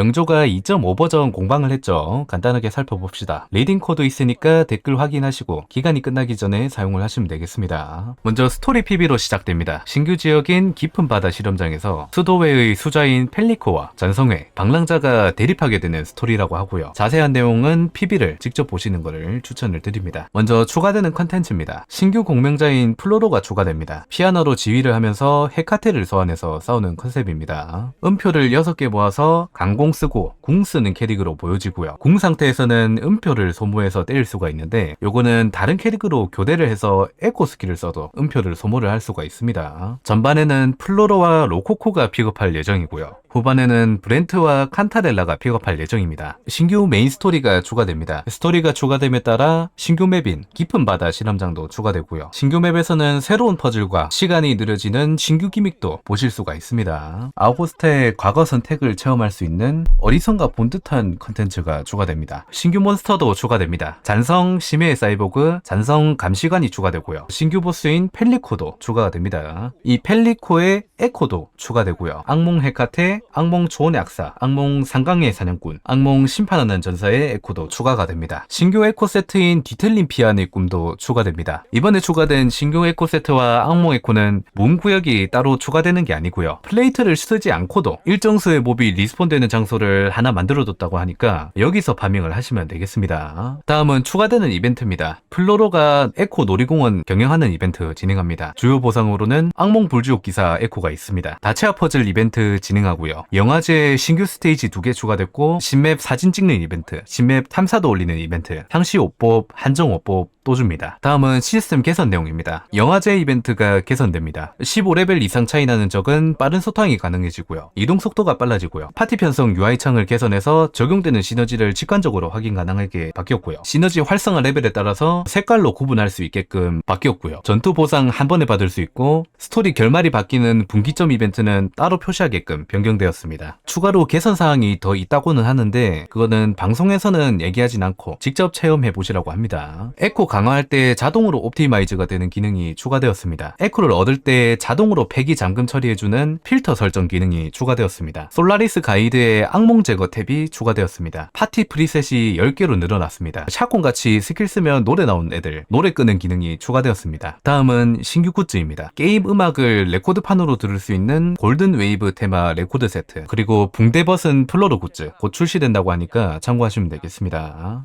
명조가 2.5 버전 공방을 했죠. 간단하게 살펴봅시다. 리딩 코드 있으니까 댓글 확인하시고 기간이 끝나기 전에 사용을 하시면 되겠습니다. 먼저 스토리 PB로 시작됩니다. 신규 지역인 깊은 바다 실험장에서 수도회의 수자인 펠리코와 전성회, 방랑자가 대립하게 되는 스토리라고 하고요. 자세한 내용은 PB를 직접 보시는 것을 추천을 드립니다. 먼저 추가되는 컨텐츠입니다. 신규 공명자인 플로로가 추가됩니다. 피아노로 지휘를 하면서 헤카테를 소환해서 싸우는 컨셉입니다. 음표를 6개 모아서 강공 쓰고 궁 쓰는 캐릭으로 보여지고요. 궁 상태에서는 음표를 소모해서 때릴 수가 있는데 요거는 다른 캐릭으로 교대를 해서 에코 스킬을 써도 음표를 소모를 할 수가 있습니다. 전반에는 플로로와 로코코가 픽업할 예정이고요. 후반에는 브렌트와 칸타렐라가 픽업할 예정입니다. 신규 메인 스토리가 추가됩니다. 스토리가 추가됨에 따라 신규 맵인 깊은 바다 실험장도 추가되고요. 신규 맵에서는 새로운 퍼즐과 시간이 느려지는 신규 기믹도 보실 수가 있습니다. 아웃포스트의 과거 선택을 체험할 수 있는 어리선과 본 듯한 컨텐츠가 추가됩니다. 신규 몬스터도 추가됩니다. 잔성 심해 사이보그, 잔성 감시관이 추가되고요. 신규 보스인 펠리코도 추가가 됩니다. 이 펠리코의 에코도 추가되고요. 악몽 헤카테, 악몽 조언의 악사, 악몽 상강의 사냥꾼, 악몽 심판하는 전사의 에코도 추가가 됩니다. 신규 에코 세트인 뒤틀린 피안의 꿈도 추가됩니다. 이번에 추가된 신규 에코 세트와 악몽 에코는 문 구역이 따로 추가되는 게 아니고요. 플레이트를 쓰지 않고도 일정 수의 몹이 리스폰되는 장소를 하나 만들어뒀다고 하니까 여기서 파밍을 하시면 되겠습니다. 다음은 추가되는 이벤트입니다. 플로로가 에코 놀이공원 경영하는 이벤트 진행합니다. 주요 보상으로는 악몽 불주옥 기사 에코가 있습니다. 다채화 퍼즐 이벤트 진행하고요. 영화제 신규 스테이지 두 개 추가됐고 신맵 사진 찍는 이벤트, 신맵 탐사도 올리는 이벤트, 향시 옷법, 한정 옷법 또 줍니다. 다음은 시스템 개선 내용입니다. 영화제 이벤트가 개선됩니다. 15레벨 이상 차이 나는 적은 빠른 소탕이 가능해지고요. 이동 속도가 빨라지고요. 파티 편성 UI 창을 개선해서 적용되는 시너지를 직관적으로 확인 가능하게 바뀌었고요. 시너지 활성화 레벨에 따라서 색깔로 구분할 수 있게끔 바뀌었고요. 전투 보상 한 번에 받을 수 있고 스토리 결말이 바뀌는 분기점 이벤트는 따로 표시하게끔 변경 되었습니다. 추가로 개선 사항이 더 있다고는 하는데 그거는 방송에서는 얘기하진 않고 직접 체험해 보시라고 합니다. 에코 강화할 때 자동으로 옵티마이즈가 되는 기능이 추가되었습니다. 에코를 얻을 때 자동으로 폐기 잠금 처리해주는 필터 설정 기능이 추가되었습니다. 솔라리스 가이드의 악몽 제거 탭이 추가되었습니다. 파티 프리셋이 10개로 늘어났습니다. 샷건 같이 스킬 쓰면 노래 나오는 애들 노래 끄는 기능이 추가되었습니다. 다음은 신규 굿즈입니다. 게임 음악을 레코드판으로 들을 수 있는 골든 웨이브 테마 레코드 세트 그리고 붕대 벗은 플로로 굿즈 곧 출시된다고 하니까 참고하시면 되겠습니다.